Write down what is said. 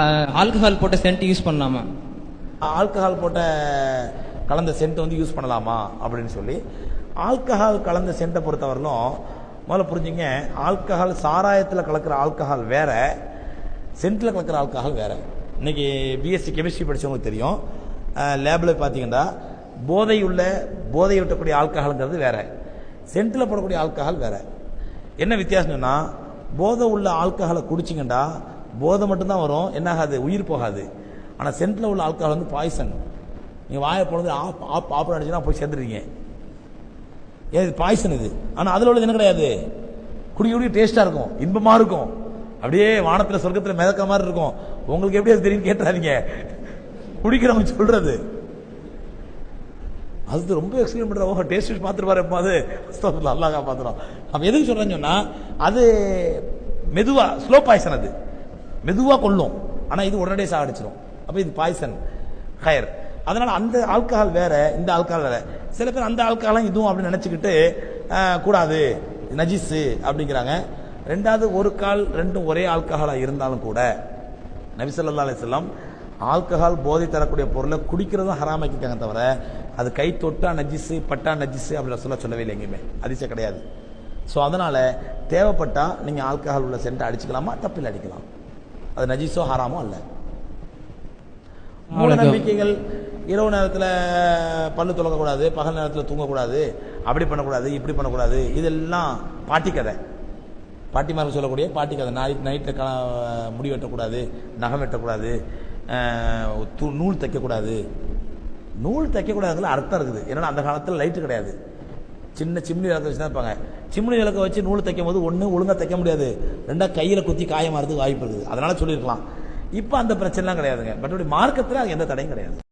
Alcohol போட்ட scent use பண்ணலாமா? Alcohol போட்ட கலந்த சென்ட் வந்து யூஸ் பண்ணலாமா அப்படின்னு சொல்லி ஆல்கஹால் கலந்த சென்ட்டை பொறுத்தவரையிலும் முதல்ல புரிஞ்சுங்க ஆல்கஹால் சாராயத்தில் கலக்கிற ஆல்கஹால் வேற சென்ட்டில் கலக்கிற ஆல்கஹால் வேற. இன்னைக்கு பிஎஸ்சி கெமிஸ்ட்ரி படிச்சவங்களுக்கு தெரியும். லேபில் பார்த்தீங்கன்னா போதையை விட்டக்கூடிய ஆல்கஹாலுங்கிறது வேற. சென்ட்டில் போடக்கூடிய ஆல்கஹால் வேற. என்ன வித்தியாசம் போதை உள்ள ஆல்கஹாலை குடிச்சிங்கன்னா போதை மட்டும்தான் வரும். என்ன ஆகாது? உயிர் போகாது. ஆனால் சென்ட்டில் உள்ள ஆல்கஹால் வந்து பாய்சன் நீங்கள் வாயை போனது ஆப் ஆப் ஆப் அடிச்சுன்னா போய் சேர்ந்துருவீங்க ஏன் இது பாய்சன் இது. ஆனால் அதில் உள்ளது என்ன கிடையாது? குடி குடி டேஸ்ட்டாக இருக்கும். இன்பமாக இருக்கும். அப்படியே வானத்தில் சொர்க்கத்தில் மிதக்க மாதிரி இருக்கும். உங்களுக்கு எப்படி அது தெரியும் கேட்டுறாதீங்க. குடிக்கிறவங்க சொல்கிறது அது ரொம்ப எக்ஸ்பிளைன் பண்ணுற ஓஹோ டேஸ்ட் பார்த்துருப்பாரு எப்போது அல்லாஹ் பார்த்துறோம் அப்போ எதுக்கு சொல்கிறேன்னு சொன்னால் அது மெதுவாக ஸ்லோ பாய்சன் அது. மெதுவாக கொள்ளும் ஆனால் இது உடனடியே சாகடிச்சிடும் அப்போ இது பாய்சன் ஹயர் அதனால் அந்த ஆல்கஹால் வேற இந்த ஆல்கஹால் வேற. சில பேர் அந்த ஆல்கஹாலும் இதுவும் அப்படின்னு நினச்சிக்கிட்டு கூடாது நஜிஸு அப்படிங்கிறாங்க. ரெண்டாவது ஒரு கால் ரெண்டும் ஒரே ஆல்கஹாலாக இருந்தாலும் கூட நபிசல்லா ஸல்லல்லாஹு ஆல்கஹால் போதை தரக்கூடிய பொருளை குடிக்கிறதும் ஹராமாக்கிட்டாங்க தவிர அது கை தொட்டா நஜிஸு பட்டா நஜிஸு அப்படி சொல்ல சொல்லவே இல்லை எங்கேயுமே. அதிசயம் கிடையாது. ஸோ அதனால் தேவைப்பட்டால் நீங்கள் ஆல்கஹால் உள்ள சென்ட்டை அடிச்சுக்கலாமா? தப்பில் அடிக்கலாம். அது நஜிஸோ ஹராமோ அல்ல. மூட நம்பிக்கைகள் இரவு நேரத்தில் பல்லு துலக்கக்கூடாது பகல் நேரத்தில் தூங்கக்கூடாது அப்படி பண்ணக்கூடாது இப்படி பண்ணக்கூடாது இதெல்லாம் பாட்டி கதை. பாட்டிமார்கள் சொல்லக்கூடிய பாட்டி கதை. நைட் நைட்டில் முடி வெட்டக்கூடாது நகம் வெட்டக்கூடாது நூல் தைக்கக்கூடாது. நூல் தைக்கக்கூடாதுல அர்த்தம் இருக்குது. ஏன்னா அந்த காலத்தில் லைட்டு கிடையாது. சின்ன சிம்னி விளக்க வச்சு தான் இருப்பாங்க. சிம்னி விளக்க வச்சு நூல் தைக்கும் போது ஒன்று ஒழுங்காக தைக்க முடியாது. ரெண்டா கையில் குத்தி காயமாறதுக்கு வாய்ப்பு இருக்குது. அதனால சொல்லியிருக்கலாம். இப்போ அந்த பிரச்சனைலாம் கிடையாதுங்க. பட் மார்க்கத்தில் அது எந்த தடையும் கிடையாது.